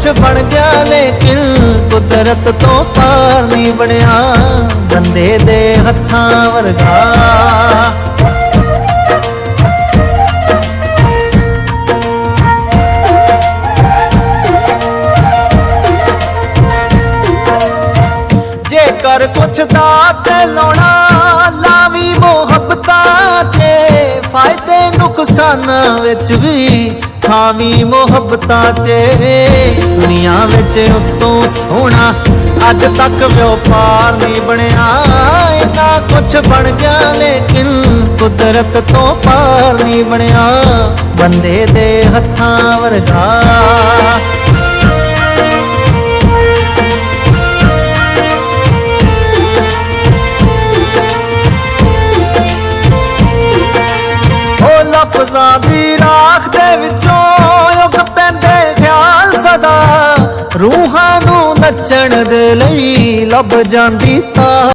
ਕੁਛ ਬਣ ਗਿਆ ਲੇਕਿਨ ਕੁਦਰਤ ਤੋਂ ਪਾਰ ਨਹੀਂ ਬਣਿਆ। ਬੰਦੇ ਦੇ ਹੱਥਾਂ ਵਰਗਾ। ਜੇਕਰ ਕੁਛ ਦਾ ਤੇ ਲਾਉਣਾ, ਲਾਵੀ ਮੁਹੱਬਤਾਂ ਤੇ ਫਾਇਦੇ ਨੁਕਸਾਨਾਂ ਵਿੱਚ ਵੀ ਖਾਵੀ ਮੁਹੱਬਤਾਂ 'ਚ। ਦੁਨੀਆ ਵਿੱਚ ਉਸ ਤੋਂ ਸੋਹਣਾ ਅੱਜ ਤੱਕ ਵਪਾਰ ਨਹੀਂ ਬਣਿਆ। ਇੰਨਾ ਕੁਛ ਬਣ ਗਿਆ ਲੇਕਿਨ ਕੁਦਰਤ ਤੋਂ ਪਾਰ ਨਹੀਂ ਬਣਿਆ। ਬੰਦੇ ਦੇ ਹੱਥਾਂ ਵਰਗਾ ਰੂਹਾਂ ਨੂੰ ਨੱਚਣ ਦੇ ਲਈ ਲੱਭ ਜਾਂਦੀ ਤਾਂ